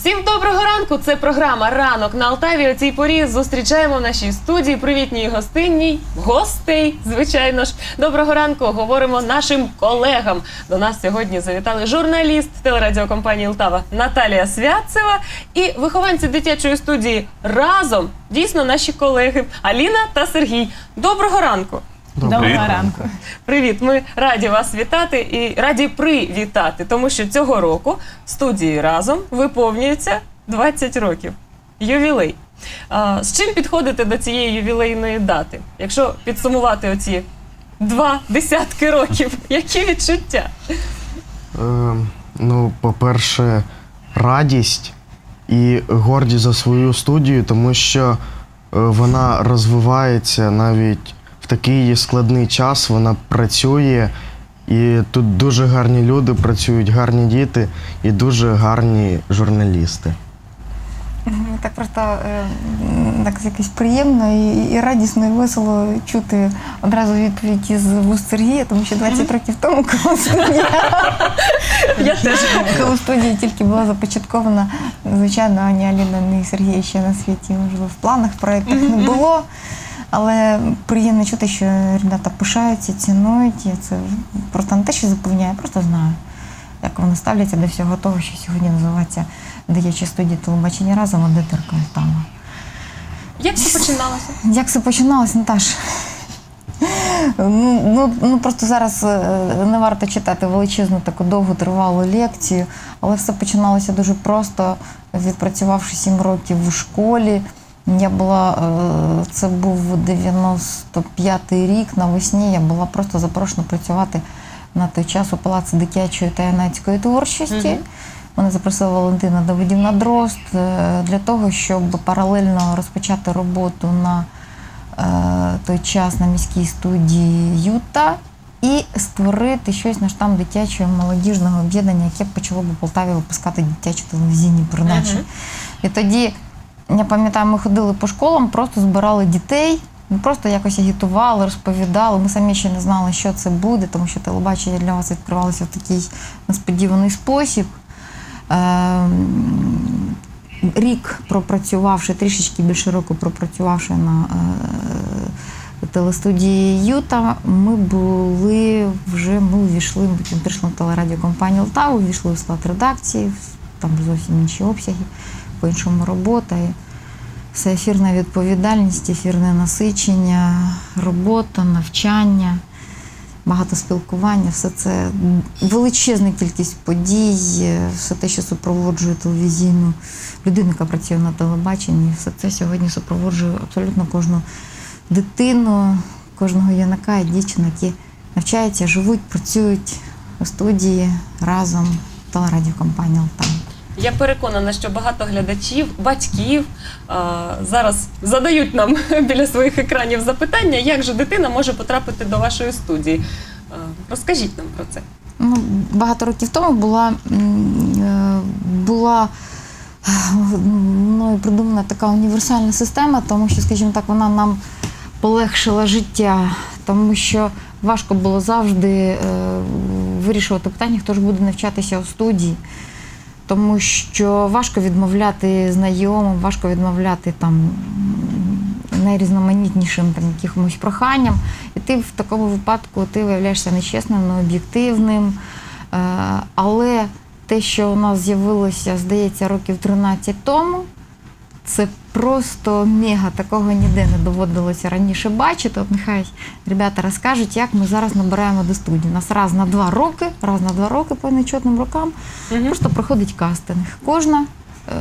Всім доброго ранку! Це програма Ранок на Алтаві. О цій порі зустрічаємо в нашій студії привітній гостинній гостей. Звичайно ж, доброго ранку. Говоримо нашим колегам. До нас сьогодні завітали журналіст телерадіокомпанії Лтава Наталія Святцева і вихованці дитячої студії разом. Дійсно, наші колеги Аліна та Сергій. Доброго ранку! Доброго Привіт. ранку. Привіт! Ми раді вас вітати і раді привітати, тому що цього року студії разом виповнюється 20 років. Ювілей. А, з чим підходите до цієї ювілейної дати? Якщо підсумувати оці два десятки років, які відчуття? Е, ну, по-перше, радість і гордість за свою студію, тому що е, вона розвивається навіть в такий складний час, вона працює, і тут дуже гарні люди працюють, гарні діти і дуже гарні журналісти. Так просто е, так якось приємно і, і радісно, і весело чути одразу відповідь із вуст Сергія, тому що 20 років тому, коли студія, Я теж. коли студія тільки була започаткована, звичайно, ані Аліна, ні Сергія ще на світі, можливо, в планах, в проєктах не було. Але приємно чути, що ребята пишаються, цінують. Я це просто не те, що запевняю, я просто знаю, як вони ставляться до всього того, що сьогодні називається дитяча студія телебачення разом, а дитинка там. Як це починалося? Як все починалось, Наташ? Ну, ну, ну просто зараз е, не варто читати величезну таку довгу тривалу лекцію, але все починалося дуже просто, відпрацювавши сім років у школі. Я була, е, це був 95-й рік навесні, я була просто запрошена працювати на той час у Палаці дитячої та юнацької творчості. Мгм. Мене запросила Валентина Давидівна Дрозд е, для того, щоб паралельно розпочати роботу на е, той час на міській студії Юта і створити щось на штам дитячого молодіжного об'єднання, яке почало б у Полтаві випускати дитячі телевізійні передачі. Мгм. І тоді, я пам'ятаю, ми ходили по школам, просто збирали дітей. Ми просто якось агітували, розповідали. Ми самі ще не знали, що це буде, тому що телебачення для вас відкривалося в такий несподіваний спосіб. Ем, Рік пропрацювавши, трішечки більше року пропрацювавши на е, телестудії Юта, ми були вже, ми увійшли, потім прийшли на телерадіокомпанію Лтаву, увійшли в склад редакції, там зовсім інші обсяги, по-іншому робота. І Все ефірна відповідальність, ефірне насичення, робота, навчання, багато спілкування, все це величезна кількість подій, все те, що супроводжує телевізійну людину, яка працює на телебаченні, все це сьогодні супроводжує абсолютно кожну дитину, кожного юнака і дівчину, які навчаються, живуть, працюють у студії разом телерадіокомпанія Алтан. Я переконана, що багато глядачів, батьків а, зараз задають нам біля своїх екранів запитання, як же дитина може потрапити до вашої студії. А, розкажіть нам про це. Ну, багато років тому була, е, була мною придумана така універсальна система, тому що, скажімо так, вона нам полегшила життя, тому що важко було завжди е, вирішувати питання, хто ж буде навчатися у студії. Тому що важко відмовляти знайомим, важко відмовляти там найрізноманітнішим там якимось проханням. І ти в такому випадку ти виявляєшся нечесним, необ'єктивним. Е, Але те, що у нас з'явилося, здається, років 13 тому, це просто мега, такого ніде не доводилося раніше бачити. От нехай ребята розкажуть, як ми зараз набираємо до студії. Нас раз на два роки, раз на два роки по нечетним рокам Мгм. просто проходить кастинг. Кожна, е,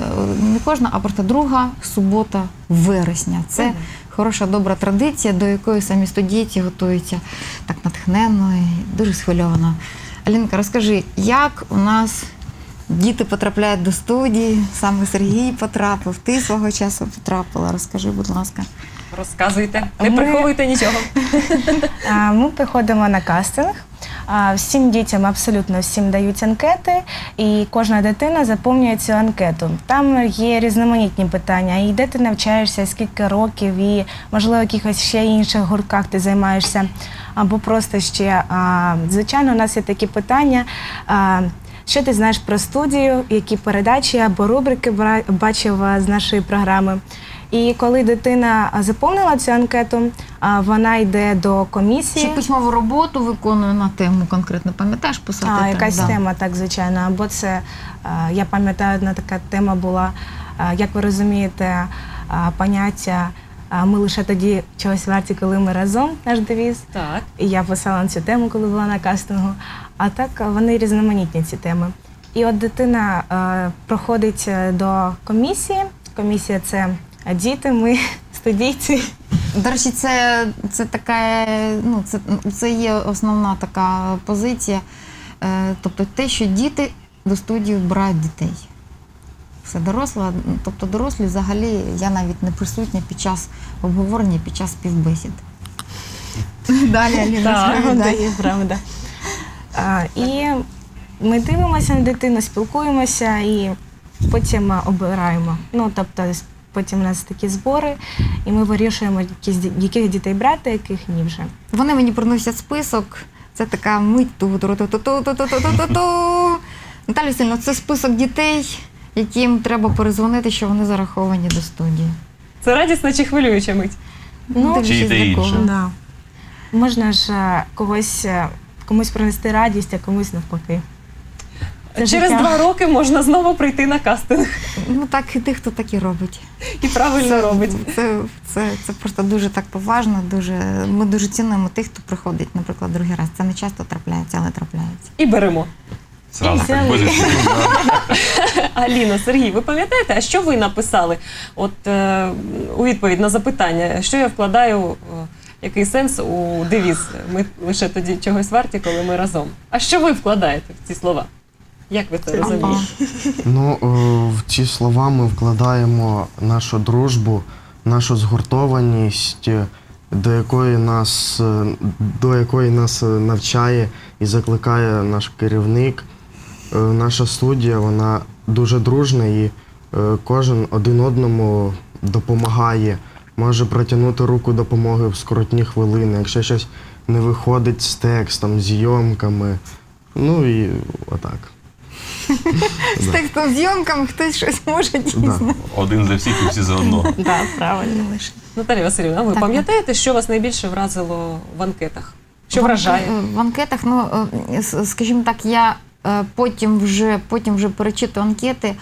не кожна, а просто друга субота вересня. Це Мгм. хороша добра традиція, до якої самі студійці готуються так натхненно і дуже схвильовано. Алінка, розкажи, як у нас діти потрапляють до студії, саме Сергій потрапив, ти свого часу потрапила. Розкажи, будь ласка. Розказуйте, не Ми- приховуйте нічого. Ми приходимо на кастинг. Всім дітям абсолютно всім дають анкети, і кожна дитина заповнює цю анкету. Там є різноманітні питання: і де ти навчаєшся, скільки років, і можливо, в якихось ще інших гуртках ти займаєшся, або просто ще звичайно, у нас є такі питання. Що ти знаєш про студію, які передачі або рубрики бачив з нашої програми. І коли дитина заповнила цю анкету, вона йде до комісії. Чи письмову роботу виконую на тему конкретно, пам'ятаєш писати? А, якась да. тема, так, звичайно. Або це, я пам'ятаю, одна така тема була, як ви розумієте, поняття ми лише тоді чогось варті, коли ми разом, наш девіз. Так. І я писала на цю тему, коли була на кастингу. А так вони різноманітні ці теми. І от дитина е, проходить е, до комісії. Комісія це діти, ми студійці. До речі, це, це така, ну, це, це є основна така позиція. Е, тобто те, що діти до студії вбирають дітей. Все доросла, тобто дорослі взагалі я навіть не присутня під час обговорення, під час співбесід. Далі Аліна розповідає. правда. А, І ми дивимося на дитину, спілкуємося і потім обираємо. Ну, тобто, потім у нас такі збори, і ми вирішуємо, яких дітей брати, яких ні вже. Вони мені приносять список, це така мить. Наталю Сильно, це список дітей яким треба перезвонити, що вони зараховані до студії. Це радісна чи хвилююча мить? Ну, дивлячись, Чи йде кого. інше? Да. Можна ж а, когось, а, комусь принести радість, а комусь навпаки. Це Через життя. два роки можна знову прийти на кастинг Ну так і тих, хто так і робить. і правильно робить. Це, це, це просто дуже так поважно. Дуже, ми дуже цінуємо тих, хто приходить, наприклад, другий раз. Це не часто трапляється, але трапляється. І беремо. Сразу так взяли. будеш. Аліна, Сергій, ви пам'ятаєте, а що ви написали? От е, у відповідь на запитання, що я вкладаю, е, який сенс у девіз? Ми лише тоді чогось варті, коли ми разом. А що ви вкладаєте в ці слова? Як ви це розумієте? Ну, е, в ці слова ми вкладаємо нашу дружбу, нашу згуртованість, е, до якої нас, е, до якої нас е, навчає і закликає наш керівник. Е, Наша студія вона дуже дружна і е, кожен один одному допомагає. Може протягнути руку допомоги в скоротні хвилини, якщо щось не виходить з текстом, зйомками. Ну і отак. З текстом зйомками хтось щось може дійсно. Один за всіх і всі за одного. Да, правильно. Наталія Васильівна, ви Так, пам'ятаєте, що вас найбільше вразило в анкетах? Що вражає? В, анкетах, ну е, с- скажімо так, я потім вже потім вже перечитую анкети.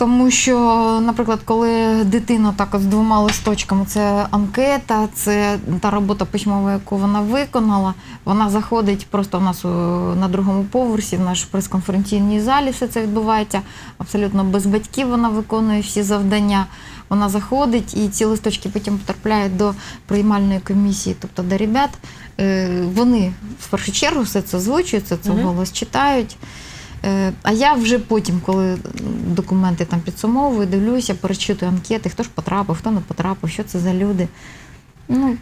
Тому що, наприклад, коли дитина так з двома листочками, це анкета, це та робота письмова, яку вона виконала. Вона заходить просто у нас е, на другому поверсі, в наш прес-конференційній залі все це відбувається. Абсолютно без батьків вона виконує всі завдання. Вона заходить і ці листочки потім потрапляють до приймальної комісії, тобто до ребят. Е, Вони в першу чергу все це озвучують, це, це голос читають. Е, А я вже потім, коли документи там підсумовую, дивлюся, перечитую анкети, хто ж потрапив, хто не потрапив, що це за люди. Ну,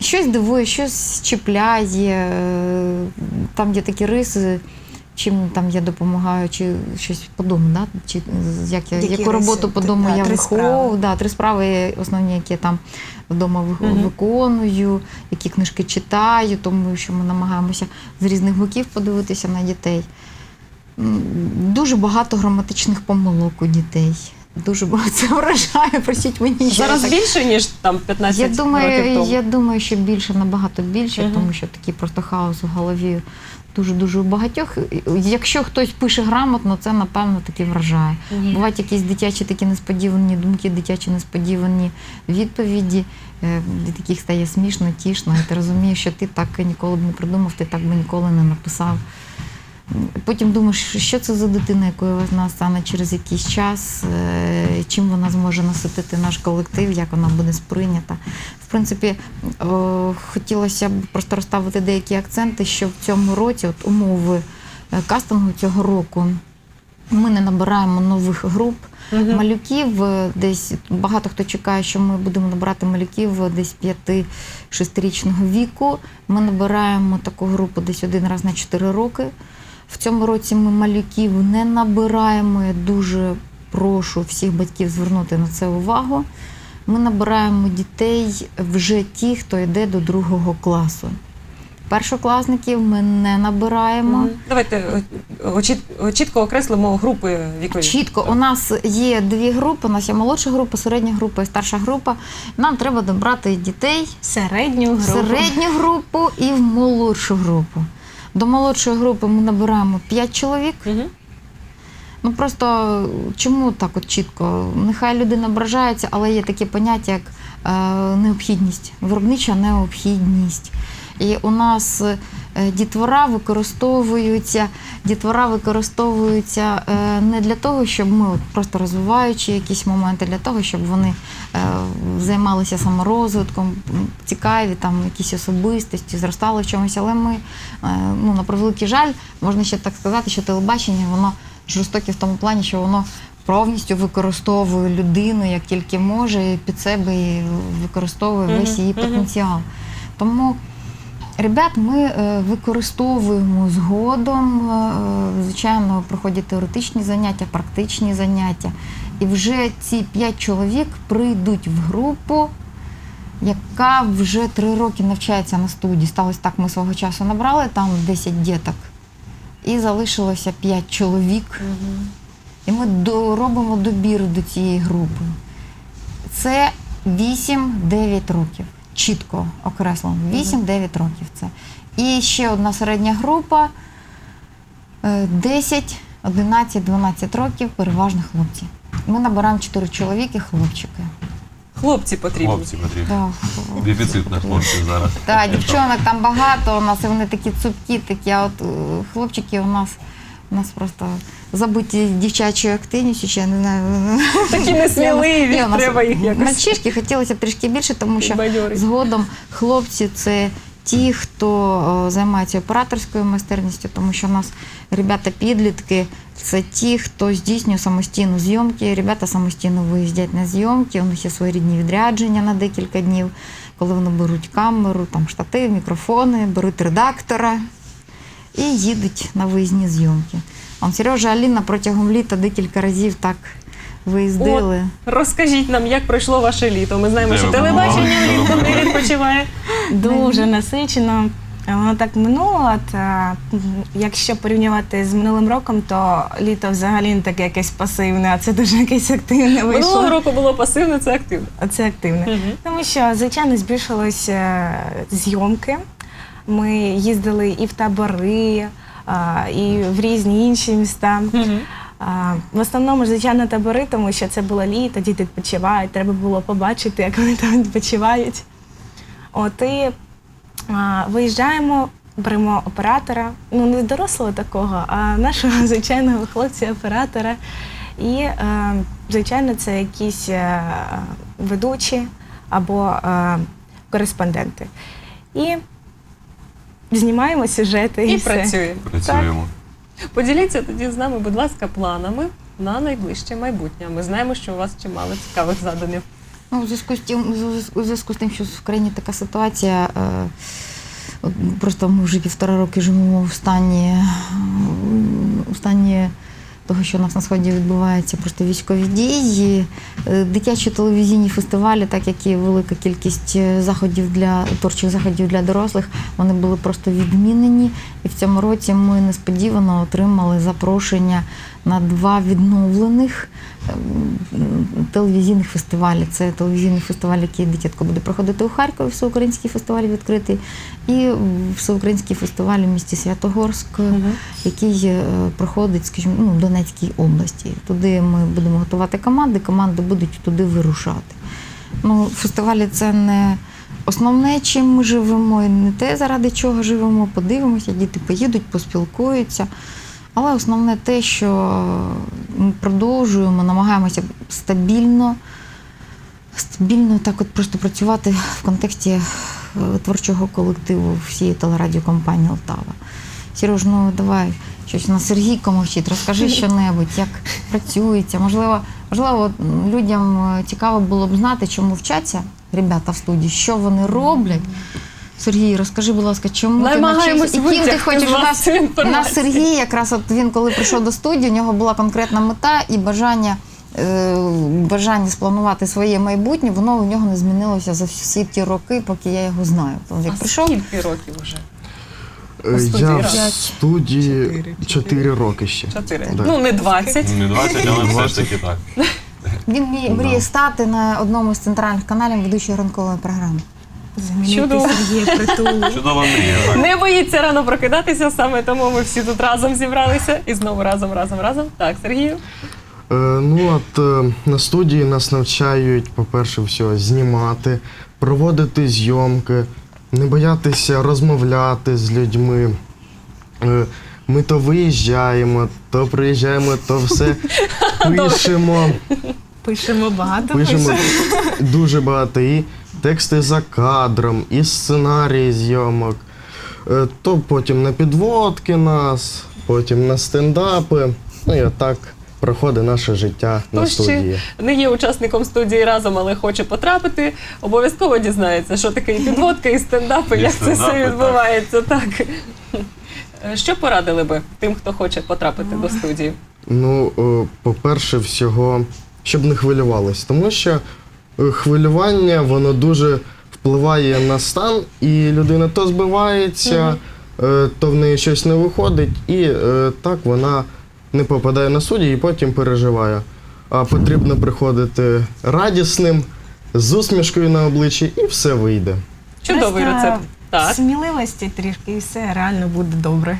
щось дивує, щось чіпляє. е, Там є такі риси, чим там я допомагаю, чи щось по дому, да? чи як я, Які яку роботу риси? по дому да, я три виховую. справи. Да, три справи основні, які я там вдома ви- Мгм. виконую, які книжки читаю, тому що ми намагаємося з різних боків подивитися на дітей. М, Дуже багато граматичних помилок у дітей. Дуже це вражає, простіть мені. Зараз так- більше, ніж там 15 я років тому. я думаю, що більше, набагато більше, Мгм. тому що такий просто хаос у голові дуже-дуже у багатьох. Якщо хтось пише грамотно, це напевно таки вражає. Мгм. Бувають якісь дитячі такі несподівані думки, дитячі несподівані відповіді, е, від яких стає смішно, тішно, і ти розумієш, що ти так ніколи б не придумав, ти так би ніколи не написав. Потім думаєш, що це за дитина, якою вона стане через якийсь час, е, чим вона зможе наситити наш колектив, як вона буде сприйнята. В принципі, хотілося б просто розставити деякі акценти, що в цьому році, от умови е, кастингу цього року, ми не набираємо нових груп. Мгм. Малюків е, десь багато хто чекає, що ми будемо набирати малюків десь 5-6-річного віку. Ми набираємо таку групу десь один раз на 4 роки. В цьому році ми малюків не набираємо. Я дуже прошу всіх батьків звернути на це увагу. Ми набираємо дітей вже ті, хто йде до другого класу. Першокласників ми не набираємо. Давайте е, чіт- чітко окреслимо групи вікові. Чітко, у нас є дві групи. У нас є молодша група, середня група і старша група. Нам треба добрати дітей Середню групу. середню групу і в молодшу групу. До молодшої групи ми набираємо 5 чоловік. Угу. Ну просто чому так от чітко? Нехай людина ображається, але є таке поняття, як е, необхідність, виробнича необхідність. І у нас дітвора використовуються, дітвора використовуються е, не для того, щоб ми просто розвиваючи якісь моменти, для того, щоб вони е, займалися саморозвитком, цікаві там якісь особистості, зростали в чомусь. Але ми, е, ну на превеликий жаль, можна ще так сказати, що телебачення воно жорстоке в тому плані, що воно повністю використовує людину як тільки може і під себе і використовує весь її потенціал. Тому ребят ми е, використовуємо згодом, е, звичайно, проходять теоретичні заняття, практичні заняття. І вже ці п'ять чоловік прийдуть в групу, яка вже три роки навчається на студії. Сталося так, ми свого часу набрали там 10 діток. І залишилося 5 чоловік. І ми робимо добір до цієї групи. Це 8-9 років. Чітко окреслено. 8-9 років це. І ще одна середня група е, 10, 11, 12 років, переважно хлопці. Ми набираємо 4 чоловіки, хлопчики. Хлопці потрібні. Хлопці потрібні. Да, Дефіцит на хлопців зараз. Так, дівчонок там багато, у нас і вони такі цупкі, такі, а от е, хлопчики у нас, у нас просто забиті дівчачою активністю, ще я не знаю. Такі несміливі, Ні, у нас треба їх якось. Мальчишки хотілося б трішки більше, тому що Бадьорить. згодом хлопці це ті, хто е, займається операторською майстерністю, тому що у нас ребята-підлітки це ті, хто здійснює самостійну зйомки. Ребята самостійно виїздять на зйомки, у них є свої рідні відрядження на декілька днів, коли вони беруть камеру, там штатив, мікрофони, беруть редактора і їдуть на виїзні зйомки. Он Сережа Аліна протягом літа декілька разів так виїздили. Розкажіть нам, як пройшло ваше літо. Ми знаємо, Де що ви телебачення влітку не відпочиває. Дуже насичено. Воно так минуло. От, а, м, якщо порівнювати з минулим роком, то літо взагалі не таке якесь пасивне, а це дуже якесь активне вийшло. Минулого року було пасивне, це активно. Це активне. Мгм. Тому що, звичайно, збільшилися зйомки. Ми їздили і в табори, а, і в різні інші міста. А, В основному, звичайно, табори, тому що це було літо, діти відпочивають, треба було побачити, як вони там відпочивають. От і а, виїжджаємо, беремо оператора, ну не дорослого такого, а нашого звичайного хлопця-оператора. І, е, звичайно, це якісь е, ведучі або е, кореспонденти. І знімаємо сюжети і, І все. працюємо. Працюємо. Поділіться тоді з нами, будь ласка, планами на найближче майбутнє. Ми знаємо, що у вас чимало цікавих задумів. Ну, у зв'язку з тим, у зв'язку з тим, що в країні така ситуація. Е, просто ми вже півтора роки живемо в стані, в стані того, що у нас на сході відбувається просто військові дії, Е, дитячі телевізійні фестивалі, так як і велика кількість е, заходів для творчих заходів для дорослих, вони були просто відмінені. І в цьому році ми несподівано отримали запрошення на два відновлених ем, телевізійних фестивалі. Це телевізійний фестиваль, який дитятко буде проходити у Харкові, всеукраїнський фестиваль відкритий, і всеукраїнський фестиваль у місті Святогорськ, який е, проходить, скажімо, ну, в Донецькій області. Туди ми будемо готувати команди, команди будуть туди вирушати. Ну, фестивалі це не основне, чим ми живемо, і не те, заради чого живемо. Подивимося, діти поїдуть, поспілкуються. Але основне те, що ми продовжуємо, намагаємося стабільно, стабільно так от просто працювати в контексті е, творчого колективу всієї телерадіокомпанії Олтава. Сереж, ну давай щось у нас Сергійко мовчить, розкажи що-небудь, як працюється. Можливо, можливо, людям е, цікаво було б знати, чому вчаться ребята в студії, що вони роблять. Сергій, розкажи, будь ласка, чому ти навчився? І ким ти витягти хочеш з у вас нас цю у нас інформацію. Сергій, якраз от він, коли прийшов до студії, у нього була конкретна мета і бажання, е, бажання спланувати своє майбутнє, воно у нього не змінилося за всі ті роки, поки я його знаю. Тобто, як А прийшов, скільки років вже? Е, У студії Я в студії 4 роки ще. Чотири. Да. Ну, не 20. Не 20, але все ж таки так. Він мріє, мріє стати на одному з центральних каналів ведучою ранкової програми. Чудово. Сергія Притулу. Чудова мрія. Не боїться рано прокидатися, саме тому ми всі тут разом зібралися. І знову разом, разом, разом. Так, Сергію. Е, Ну от е, на студії нас навчають, по-перше, всього, знімати, проводити зйомки, не боятися розмовляти з людьми. Е, Ми то виїжджаємо, то приїжджаємо, то все пишемо. Пишемо багато. Пишемо дуже багато і тексти за кадром, і сценарії зйомок. Е, То потім на підводки нас, потім на стендапи. Ну і отак проходить наше життя на Хто ще студії. не є учасником студії разом, але хоче потрапити, обов'язково дізнається, що таке і підводка, і стендапи, І як це все відбувається. Так. Е, Що порадили би тим, хто хоче потрапити до студії? Ну, е, по-перше, всього, щоб не хвилювались, тому що хвилювання воно дуже впливає на стан, і людина то збивається, е, то в неї щось не виходить, і е, так вона не попадає на судді і потім переживає. А потрібно приходити радісним, з усмішкою на обличчі, і все вийде. Чудовий Просто рецепт. Так, Сміливості трішки і все реально буде добре.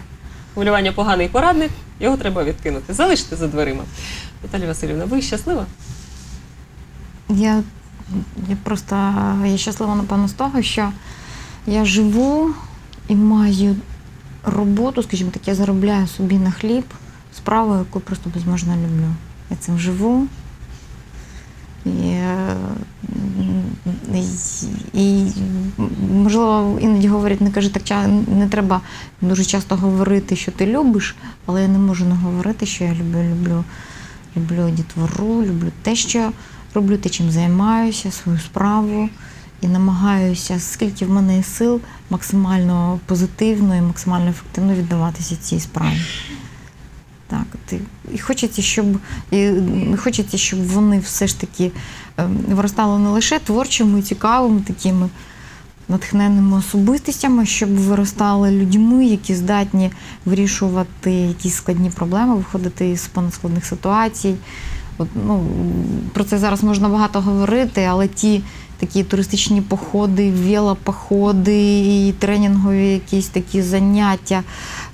хвилювання поганий порадник, його треба відкинути. Залиште за дверима. Наталя Васильівна, ви щаслива? Я, я просто я щаслива, напевно, з того, що я живу і маю роботу, скажімо так, я заробляю собі на хліб справу, яку просто безможно люблю. Я цим живу. І, е, і, і можливо, іноді говорять, не кажи так не треба дуже часто говорити, що ти любиш, але я не можу не говорити, що я люблю, люблю, люблю дітвору, люблю те, що роблю, те, чим займаюся, свою справу і намагаюся, скільки в мене є сил, максимально позитивно і максимально ефективно віддаватися цій справі. Так, і хочеться, щоб і хочеться, щоб вони все ж таки ем, виростали не лише творчими, цікавими, такими натхненними особистостями, щоб виростали людьми, які здатні вирішувати якісь складні проблеми, виходити з понадскладних ситуацій. Ну, про це зараз можна багато говорити, але ті такі туристичні походи, велопоходи і тренінгові якісь такі заняття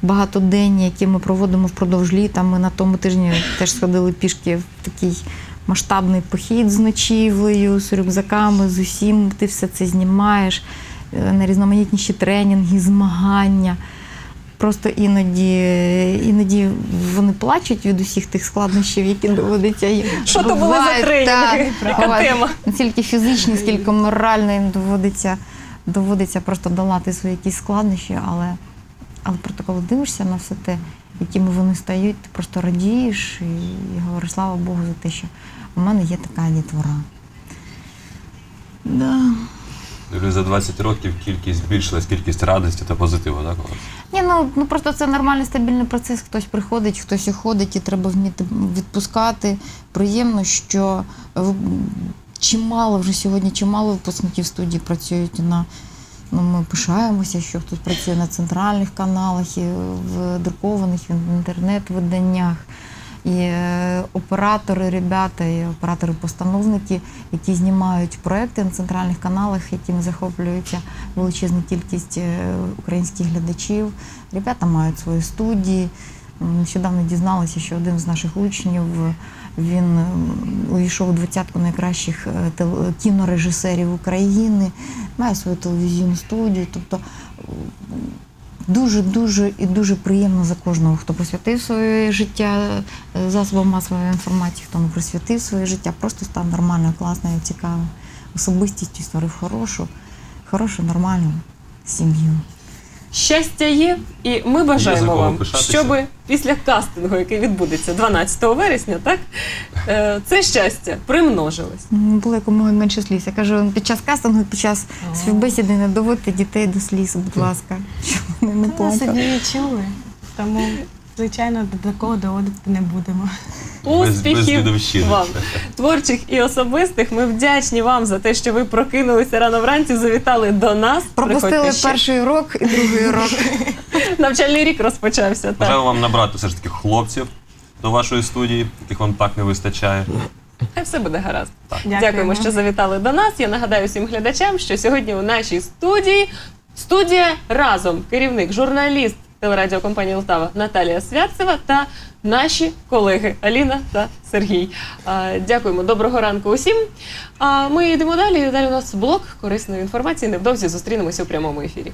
багатоденні, які ми проводимо впродовж літа. Ми на тому тижні теж сходили пішки в такий масштабний похід з ночівлею, з рюкзаками, з усім. Ти все це знімаєш, е, найрізноманітніші тренінги, змагання. Просто іноді, іноді вони плачуть від усіх тих складнощів, які доводиться їм. Що то були за тренінги? Яка тема? Не тільки фізичні, скільки морально їм доводиться, доводиться просто долати свої якісь складнощі, але, але просто коли дивишся на все те, якими вони стають, ти просто радієш і, і говориш, слава Богу, за те, що у мене є така дітвора. Да. Дивлюсь, За 20 років кількість збільшилась, кількість радості та позитиву, так? Ні, ну, ну просто це нормальний стабільний процес. Хтось приходить, хтось уходить, і треба вміти відпускати. Приємно, що чимало вже сьогодні, чимало випускників студії працюють на. Ну, ми пишаємося, що хтось працює на центральних каналах, і в друкованих, в інтернет-виданнях. І е, оператори, ребята, і оператори-постановники, які знімають проекти на центральних каналах, якими захоплюється величезна кількість е, українських глядачів. Ребята мають свої студії. Нещодавно дізналася, що один з наших учнів він увійшов у двадцятку найкращих е, кінорежисерів України, має свою телевізійну студію. Тобто дуже, дуже і дуже приємно за кожного, хто присвятив своє життя е, засобам масової інформації, хто не присвятив своє життя, просто став нормальною, класною, цікавою особистістю, створив хорошу, хорошу, нормальну сім'ю. Щастя є, і ми бажаємо кого вам, пишатися. щоб після кастингу, який відбудеться 12 вересня, так е, це щастя примножилось. М, Було якомога менше сліз. Я кажу, під час кастингу, під час співбесіди не доводьте дітей до сліз, будь ласка, щоб вони не Ми плакали. одні не чули, тому, звичайно, до такого доводити не будемо. Без Успіхів вам, творчих і особистих. Ми вдячні вам за те, що ви прокинулися рано вранці, завітали до нас. Пропустили ще. перший урок і другий урок. Навчальний рік розпочався. Так. Бажаю вам набрати все ж таки хлопців до вашої студії, яких вам так не вистачає. Хай все буде гаразд. Дякуємо. Дякуємо, що завітали до нас. Я нагадаю всім глядачам, що сьогодні у нашій студії студія разом, керівник, журналіст телерадіокомпанії Лтава Наталія Святцева та наші колеги Аліна та Сергій. Дякуємо, доброго ранку усім. А ми йдемо далі. Далі у нас блок корисної інформації. Невдовзі зустрінемося у прямому ефірі.